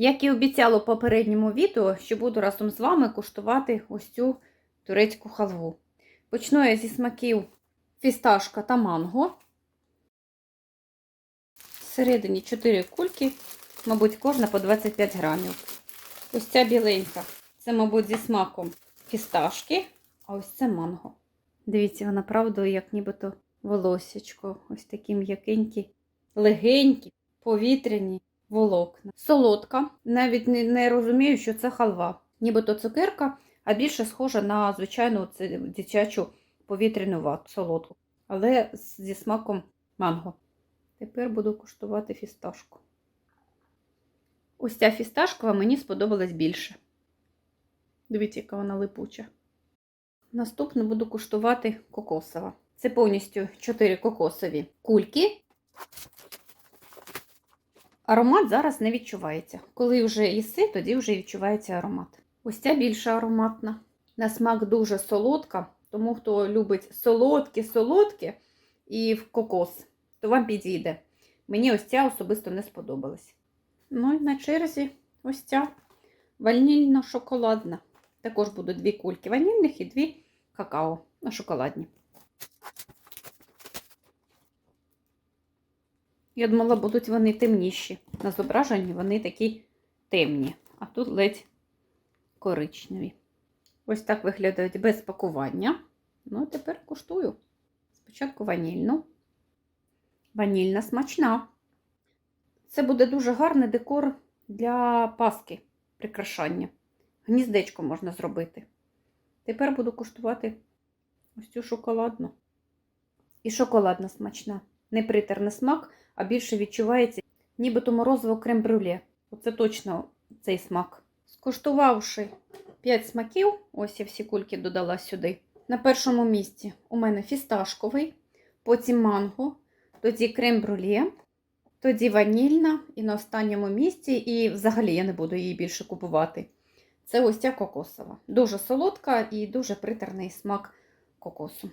Як і обіцяла у попередньому відео, що буду разом з вами куштувати ось цю турецьку халву. Почну я зі смаків фісташка та манго. Всередині 4 кульки, мабуть, кожна по 25 грамів. Ось ця біленька. Це, мабуть, зі смаком фісташки, а ось це манго. Дивіться, вона правда, як нібито волосечко. Ось такі м'якенькі, легенькі, повітряні волокна. Солодка. Навіть не, не розумію, що це халва. Нібито цукерка, а більше схожа на звичайну дитячу повітряну вату, солодку. Але зі смаком манго. Тепер буду куштувати фісташку. Ось ця фісташкова мені сподобалась більше. Дивіться, яка вона липуча. Наступно буду куштувати кокосова. Це повністю 4 кокосові кульки. Аромат зараз не відчувається. Коли вже їси, тоді вже відчувається аромат. Ось ця більша ароматна. На смак дуже солодка, тому хто любить солодкі, солодкі і в кокос, то вам підійде. Мені ось ця особисто не сподобалась. Ну і на черзі ось ця ванільно-шоколадна. Також будуть дві кульки ванільних і дві какао на шоколадні. Я думала, будуть вони темніші. На зображенні вони такі темні, а тут ледь коричневі. Ось так виглядають без пакування. Ну, а тепер куштую. Спочатку ванільну. Ванільна смачна. Це буде дуже гарний декор для паски прикрашання. Гніздечко можна зробити. Тепер буду куштувати ось цю шоколадну. І шоколадна смачна. Не притерний смак, а більше відчувається нібито морозиво крем-брюле. Оце точно цей смак. Скуштувавши 5 смаків, ось я всі кульки додала сюди. На першому місці у мене фісташковий, потім манго, тоді крем-брюле, тоді ванільна, і на останньому місці, і взагалі я не буду її більше купувати. Це ось ця кокосова. Дуже солодка і дуже притерний смак кокосу.